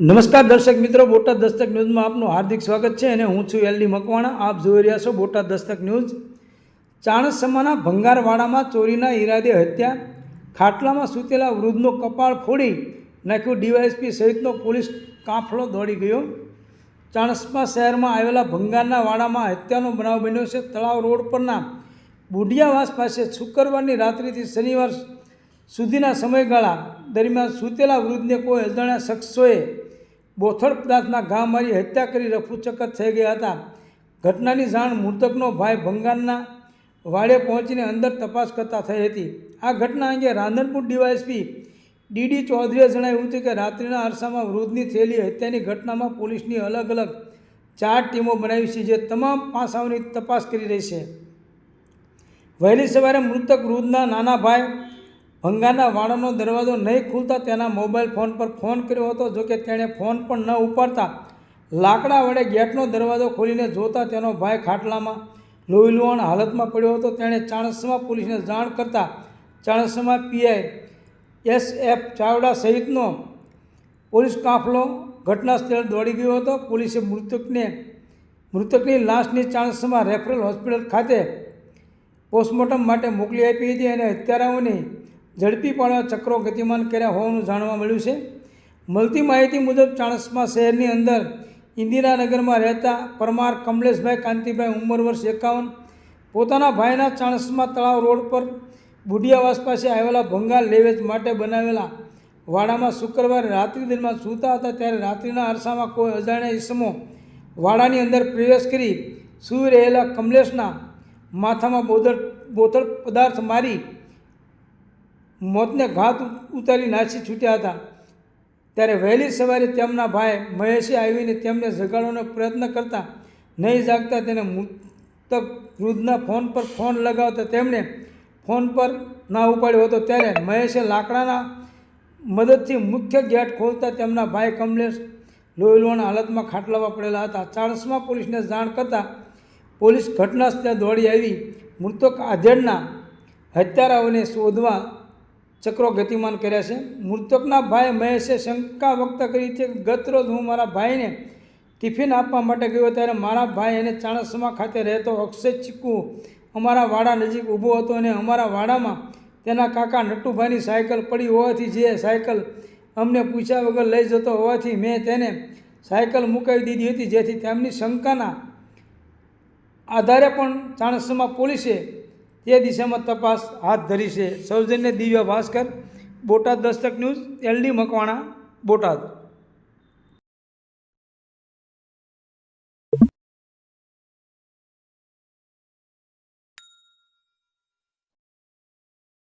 નમસ્કાર દર્શક મિત્રો, બોટાદ દસ્તક ન્યૂઝમાં આપનું હાર્દિક સ્વાગત છે અને હું છું એલડી મકવાણા. આપ જોઈ રહ્યા છો બોટાદ દસ્તક ન્યૂઝ. ચાણસમાના ભંગારવાડામાં ચોરીના ઈરાદે હત્યા. ખાટલામાં સૂતેલા વૃદ્ધનો કપાળ ફોડી નાખ્યું ડીવાયએસપી સહિતનો પોલીસ કાફલો દોડી ગયો. ચાણસમા શહેરમાં આવેલા ભંગારના વાડામાં હત્યાનો બનાવ બન્યો છે. તળાવ રોડ પરના બુઢિયાવાસ પાસે શુક્રવારની રાત્રિથી શનિવાર સુધીના સમયગાળા દરમિયાન સૂતેલા વૃદ્ધને કોઈ અજાણ્યા શખ્સોએ બોથડ પદાર્થના ઘા મારી હત્યા કરી રફુચકત થઈ ગયા હતા. ઘટનાની જાણ મૃતકનો ભાઈ ભંગારના વાડે પહોંચીને અંદર તપાસ કરતા થઈ હતી. આ ઘટના અંગે રાંધનપુર ડીવાયએસપી ડીડી ચૌધરીએ જણાવ્યું હતું કે રાત્રિના અરસામાં વૃદ્ધની થયેલી હત્યાની ઘટનામાં પોલીસની અલગ અલગ ચાર ટીમો બનાવી છે, જે તમામ પાસાઓની તપાસ કરી રહી છે. વહેલી સવારે મૃતક વૃદ્ધના નાના ભાઈ ભંગારના વાળાનો દરવાજો નહીં ખુલતા તેના મોબાઈલ ફોન પર ફોન કર્યો હતો જોકે તેણે ફોન પણ ન ઉપાડતા. લાકડા વડે ગેટનો દરવાજો ખોલીને જોતા તેનો ભાઈ ખાટલામાં લોહીલુહાણ હાલતમાં પડ્યો હતો. તેણે ચાણસમાં પોલીસને જાણ કરતાં Chanasma PI S F Chavda સહિતનો પોલીસ કાફલો ઘટના સ્થળે દોડી ગયો હતો. પોલીસે મૃતકને, મૃતકની લાશની ચાણસમાં રેફરલ હોસ્પિટલ ખાતે પોસ્ટમોર્ટમ માટે મોકલી આપી હતી અને હત્યારાઓની ઝડપી પાડવા ચક્રો ગતિમાન કર્યા હોવાનું જાણવા મળ્યું છે. મળતી માહિતી મુજબ ચાણસમા શહેરની અંદર ઇન્દિરાનગરમાં રહેતા પરમાર કમલેશભાઈ કાંતિભાઈ ઉંમર વર્ષ એકાવન, પોતાના ભાઈના ચાણસમા તળાવ રોડ પર બુઢિયાવાસ પાસે આવેલા ભંગાર લેવેચ માટે બનાવેલા વાડામાં શુક્રવારે રાત્રિ દિનમાં સૂતા હતા ત્યારે રાત્રિના અરસામાં કોઈ અજાણ્યા ઈસમો વાડાની અંદર પ્રવેશ કરી સૂઈ રહેલા કમલેશના માથામાં બોતલ બોતલ પદાર્થ મારી મોતને ઘાત ઉતારી નાસી છૂટ્યા હતા. ત્યારે વહેલી સવારે તેમના ભાઈ મહેશે આવીને તેમને જગાડવાનો પ્રયત્ન કરતા નહીં જાગતા તેને મૃતક વૃદ્ધના ફોન પર ફોન લગાવતા તેમણે ફોન પર ના ઉપાડ્યો હતો. ત્યારે મહેશે લાકડાના મદદથી મુખ્ય ગેટ ખોલતા તેમના ભાઈ કમલેશ લોહીલોણ હાલતમાં ખાટલામાં પડેલા હતા. ચાણસમાં પોલીસને જાણ કરતાં પોલીસ ઘટના સ્થળે દોડી આવી. મૃતક આધેડના હત્યારાઓને શોધવા ચક્રો ગતિમાન કર્યા છે. મૃતકના ભાઈ મહેશે શંકા વ્યક્ત કરી છે કે ગતરોજ હું મારા ભાઈને ટિફિન આપવા માટે ગયો ત્યારે મારા ભાઈ એને ચાણસમા ખાતે રહેતો અક્ષય ચીકુ અમારા વાડા નજીક ઊભો હતો અને અમારા વાડામાં તેના કાકા નટુભાઈની સાયકલ પડી હોવાથી જે સાયકલ અમને પૂછ્યા વગર લઈ જતો હોવાથી મેં તેને સાયકલ મુકાવી દીધી હતી, જેથી તેમની શંકાના આધારે પણ ચાણસમા પોલીસે તે દિશામાં તપાસ હાથ ધરી છે. સૌજન્ય દિવ્ય ભાસ્કર, બોટાદ દસ્તક ન્યૂઝ, એલડી મકવાણા, બોટાદ.